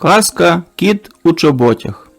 Казка Кіт у чоботях.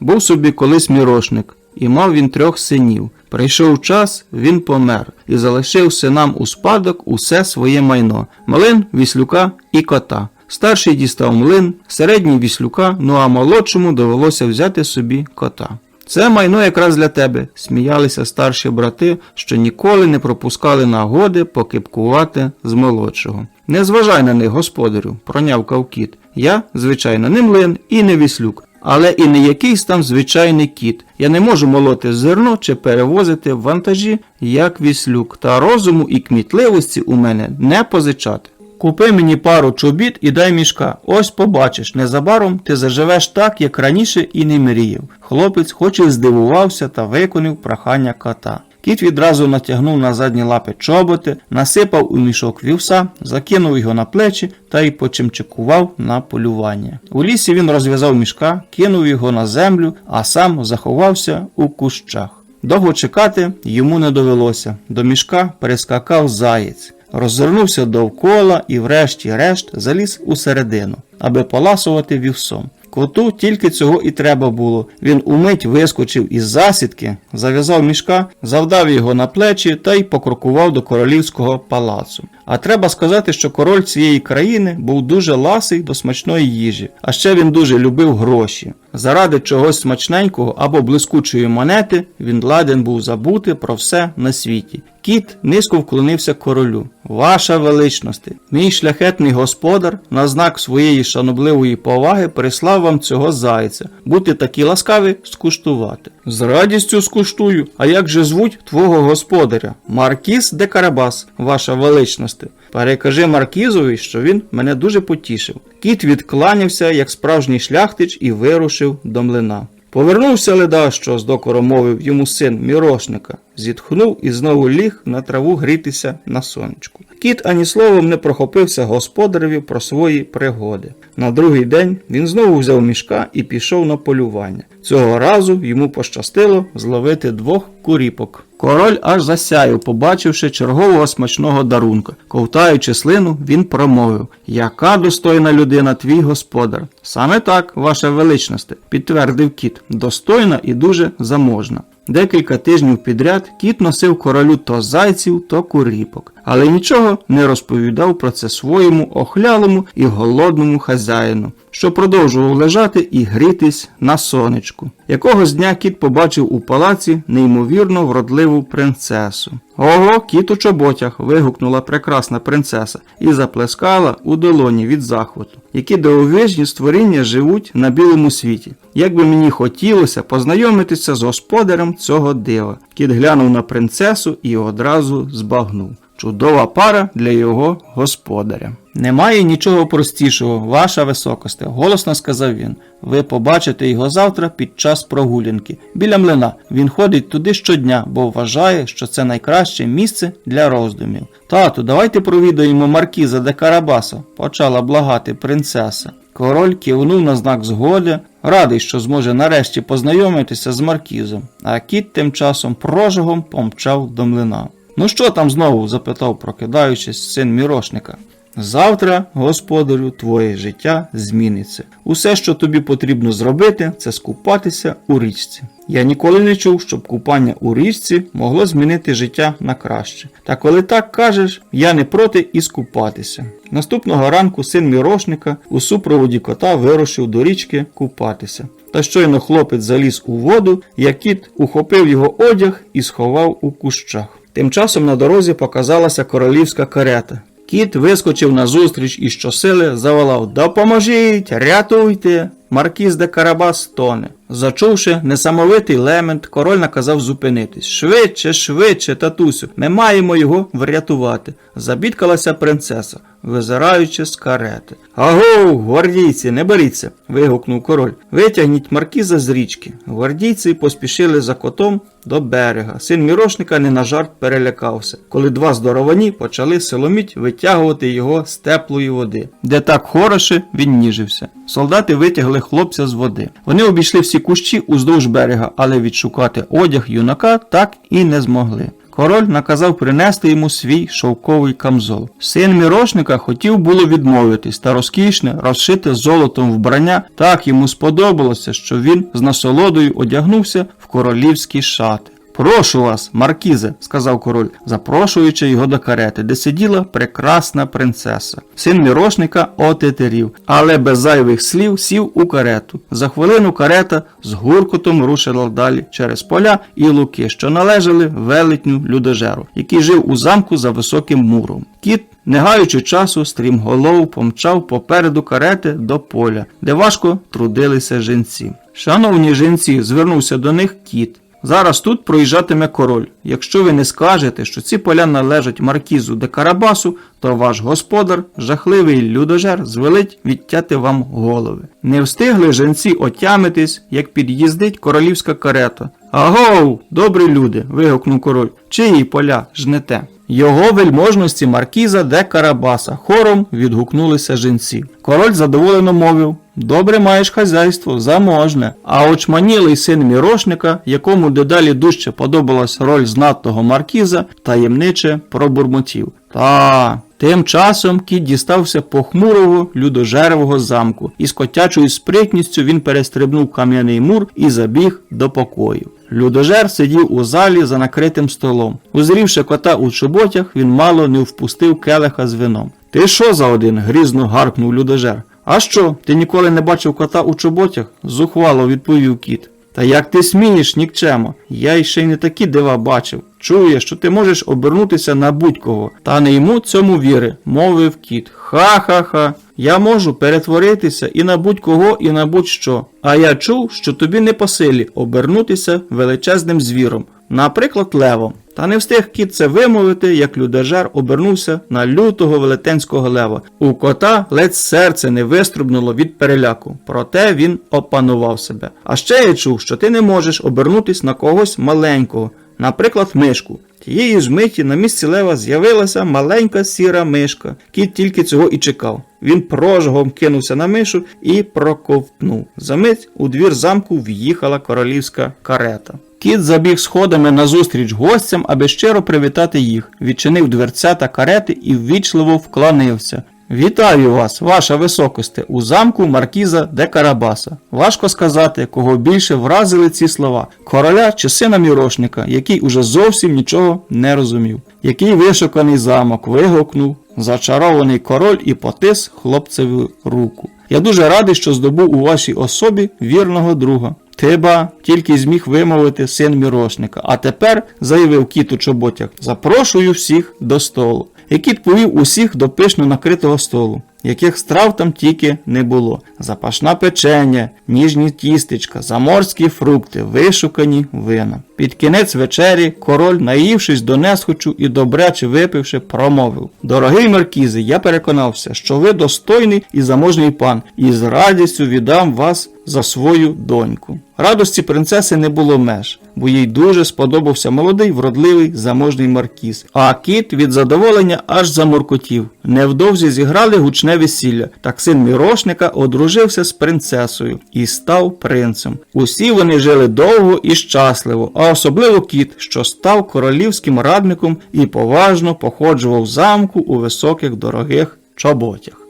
Був собі колись мірошник, і мав він трьох синів. Прийшов час, він помер, і залишив синам у спадок усе своє майно млин, віслюка і кота. Старший дістав млин, середній віслюка, ну а молодшому довелося взяти собі кота. Це майно якраз для тебе, сміялися старші брати, що ніколи не пропускали нагоди покипкувати з молодшого. Не зважай на них, господарю, пронявкав кіт. Я, звичайно, не млин і не віслюк, але і не якийсь там звичайний кіт. Я не можу молоти зерно чи перевозити вантажі, як віслюк, та розуму і кмітливості у мене не позичати. Купи мені пару чобіт і дай мішка. Ось побачиш, незабаром ти заживеш так, як раніше і не мріяв. Хлопець хоч і здивувався та виконав прохання кота. Кіт відразу натягнув на задні лапи чоботи, насипав у мішок вівса, закинув його на плечі та й почимчикував на полювання. У лісі він розв'язав мішка, кинув його на землю, а сам заховався у кущах. Довго чекати йому не довелося. До мішка перескакав заєць, роззирнувся довкола і, врешті-решт, заліз усередину, аби поласувати вівсом. Коту тільки цього і треба було. Він умить вискочив із засідки, зав'язав мішка, завдав його на плечі та й покрокував до королівського палацу. А треба сказати, що король цієї країни був дуже ласий до смачної їжі, а ще він дуже любив гроші. Заради чогось смачненького або блискучої монети він ладен був забути про все на світі. Кіт низько вклонився королю. Ваша величності, мій шляхетний господар на знак своєї шанобливої поваги прислав вам цього зайця. Будьте такі ласкаві скуштувати. З радістю скуштую. А як же звуть твого господаря? Маркіз де Карабас, ваша величності. Перекажи Маркізові, що він мене дуже потішив. Кіт відкланявся, як справжній шляхтич, і вирушив до млина. Повернувся леда, що з докором мовив йому син мірошника, зітхнув і знову ліг на траву грітися на сонечку. Кіт ані словом не прохопився господареві про свої пригоди. На другий день він знову взяв мішка і пішов на полювання. Цього разу йому пощастило зловити двох куріпок. Король аж засяяв, побачивши чергового смачного дарунка. Ковтаючи слину, він промовив Яка достойна людина твій господар. Саме так, ваша величність, підтвердив кіт, достойна і дуже заможна. Декілька тижнів підряд кіт носив королю то зайців, то куріпок, але нічого не розповідав про це своєму охлялому і голодному хазяїну, що продовжував лежати і грітись на сонечку. Якогось дня кіт побачив у палаці неймовірно вродливу принцесу. Ого, кіт у чоботях. вигукнула прекрасна принцеса і заплескала у долоні від захвату. Які дивовижні створіння живуть на білому світі. Як би мені хотілося познайомитися з господарем цього дива. Кіт глянув на принцесу і одразу збагнув. Чудова пара для його господаря. Немає нічого простішого, ваша високосте, голосно сказав він. Ви побачите його завтра під час прогулянки. Біля млина він ходить туди щодня, бо вважає, що це найкраще місце для роздумів. Тату, давайте провідаємо маркіза де Карабаса, почала благати принцеса. Король кивнув на знак згоди, радий, що зможе нарешті познайомитися з маркізом, а кіт тим часом прожигом помчав до млина. Ну що там знову? запитав, прокидаючись, син мірошника. Завтра, господарю, твоє життя зміниться. Усе, що тобі потрібно зробити, це скупатися у річці. Я ніколи не чув, щоб купання у річці могло змінити життя на краще. Та коли так кажеш, я не проти і скупатися. Наступного ранку син мірошника у супроводі кота вирушив до річки купатися. Та щойно хлопець заліз у воду, як кіт ухопив його одяг і сховав у кущах. Тим часом на дорозі показалася королівська карета. Кіт вискочив назустріч і щосили заволав Допоможіть, рятуйте! Маркіз де Карабас тоне. Зачувши несамовитий лемент, король наказав зупинитись. Швидше, швидше, татусю, ми маємо його врятувати. Забідкалася принцеса, визираючи з карети. Аго, гвардійці, не боріться. вигукнув король. Витягніть маркіза з річки. Гвардійці поспішили за котом до берега. Син мірошника не на жарт перелякався, коли два здоровані почали силоміть витягувати його з теплої води, де так хороше він ніжився. Солдати витягли хлопця з води. Вони обійшли всі кущі уздовж берега, але відшукати одяг юнака так і не змогли. Король наказав принести йому свій шовковий камзол. Син мірошника хотів було відмовитись та розкішне розшите золотом вбрання. Так йому сподобалося, що він з насолодою одягнувся в королівські шати. Прошу вас, маркізе, сказав король, запрошуючи його до карети, де сиділа прекрасна принцеса. Син мірошника отетерів, але без зайвих слів сів у карету. За хвилину карета з гуркотом рушила далі через поля і луки, що належали велетню людожеру, який жив у замку за високим муром. Кіт, не гаючи часу, стрімголов помчав попереду карети до поля, де важко трудилися жінці. Шановні жінці, звернувся до них кіт. Зараз тут проїжджатиме король. Якщо ви не скажете, що ці поля належать маркізу де Карабасу, то ваш господар, жахливий людожер, звелить відтяти вам голови. Не встигли жінці отямитись, як під'їздить королівська карета. Агов, добрі люди. вигукнув король. Чиї поля жнете? Його вельможності маркіза де Карабаса. Хором відгукнулися жінці. Король задоволено мовив. Добре маєш хазяйство, заможне. А очманілий син мірошника, якому дедалі дужче подобалась роль знатного маркіза, таємниче пробурмотів. Та. Тим часом кіт дістався похмурого людожеревого замку, і з котячою спритністю він перестрибнув кам'яний мур і забіг до покою. Людожер сидів у залі за накритим столом. Узрівши кота у чоботях, він мало не впустив келиха з вином. Ти що за один? грізно гаркнув людожер. А що, ти ніколи не бачив кота у чоботях? зухвало відповів кіт. Та як ти смієш, нікчемо? Я ще й не такі дива бачив. Чує, що ти можеш обернутися на будь-кого, та не йому цьому віри, мовив кіт. Ха-ха-ха. Я можу перетворитися і на будь-кого, і на будь-що. А я чув, що тобі не по силі обернутися величезним звіром, наприклад, левом. Та не встиг кіт це вимовити, як людожер обернувся на лютого велетенського лева. У кота ледь серце не виструбнуло від переляку, проте він опанував себе. А ще я чув, що ти не можеш обернутись на когось маленького, наприклад, мишку. Тієї ж миті на місці лева з'явилася маленька сіра мишка. Кіт тільки цього і чекав. Він прожгом кинувся на мишу і проковтнув. Замить у двір замку в'їхала королівська карета. Кіт забіг сходами назустріч гостям, аби щиро привітати їх, відчинив дверця та карети і ввічливо вклонився. Вітаю вас, ваша високосте, у замку маркіза де Карабаса. Важко сказати, кого більше вразили ці слова короля чи сина мірошника, який уже зовсім нічого не розумів. Який вишуканий замок вигукнув, зачарований король і потис хлопцеві руку. Я дуже радий, що здобув у вашій особі вірного друга. Ти ба тільки зміг вимовити син мірошника. А тепер, заявив кіт у чоботях, запрошую всіх до столу. Кіт повів усіх до пишно накритого столу, яких страв там тільки не було. Запашна печення, ніжні тістечка, заморські фрукти, вишукані вина. Під кінець вечері король, наївшись до несхочу і добряче випивши, промовив: Дорогий маркізи, я переконався, що ви достойний і заможний пан, і з радістю віддам вас за свою доньку. Радості принцеси не було меж, бо їй дуже сподобався молодий, вродливий, заможний маркіз. А кіт від задоволення аж заморкотів. Невдовзі зіграли гучне весілля. Так син мірошника одружився з принцесою і став принцем. Усі вони жили довго і щасливо, а особливо кіт, що став королівським радником і поважно походжував замку у високих дорогих чоботях.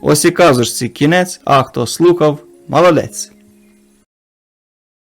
Ось і казочці кінець, а хто слухав, молодець.